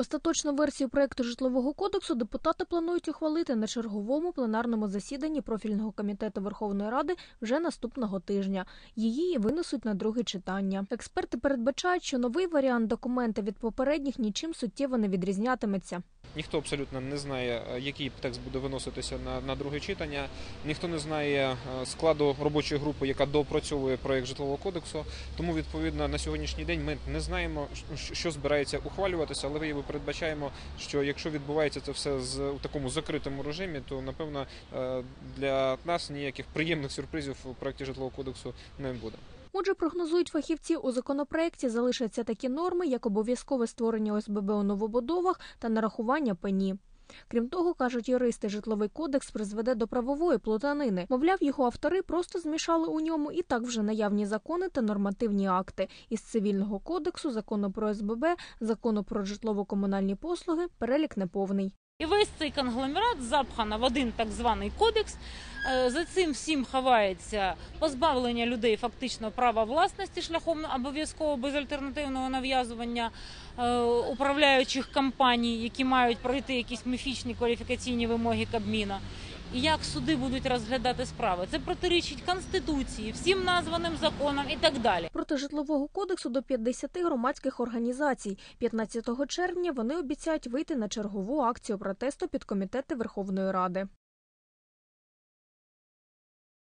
Остаточну версію проекту житлового кодексу депутати планують ухвалити на черговому пленарному засіданні профільного комітету Верховної Ради вже наступного тижня. Її винесуть на друге читання. Експерти передбачають, що новий варіант документа від попередніх нічим суттєво не відрізнятиметься. Ніхто абсолютно не знає, е, який текст буде виноситися на, на друге читання. Ніхто не знає е, складу робочої групи, яка доопрацьовує проект житлового кодексу. Тому відповідно на сьогоднішній день ми не знаємо, що- що збирається ухвалюватися, але ми передбачаємо, що якщо відбувається це все з у такому закритому режимі, то напевно е, для нас ніяких приємних сюрпризів у проекті житлового кодексу не буде. Отже, прогнозують фахівці, у законопроекті залишаться такі норми, як обов'язкове створення ОСББ у новобудовах та нарахування пені. Крім того, кажуть юристи, житловий кодекс призведе до правової плутанини. Мовляв, його автори просто змішали у ньому і так вже наявні закони та нормативні акти із цивільного кодексу, закону про СББ, закону про житлово-комунальні послуги. Перелік неповний. І весь цей конгломерат запхано в один так званий кодекс. Е, За цим всім ховається позбавлення людей фактично права власності шляхом обов'язково безальтернативного нав'язування е, управляючих компаній, які мають пройти якісь міфічні кваліфікаційні вимоги Кабміна. І як суди будуть розглядати справи? Це протирічить конституції, всім названим законам і так далі. Проти житлового кодексу до 50 громадських організацій. 15 червня вони обіцяють вийти на чергову акцію протесту під комітети Верховної Ради.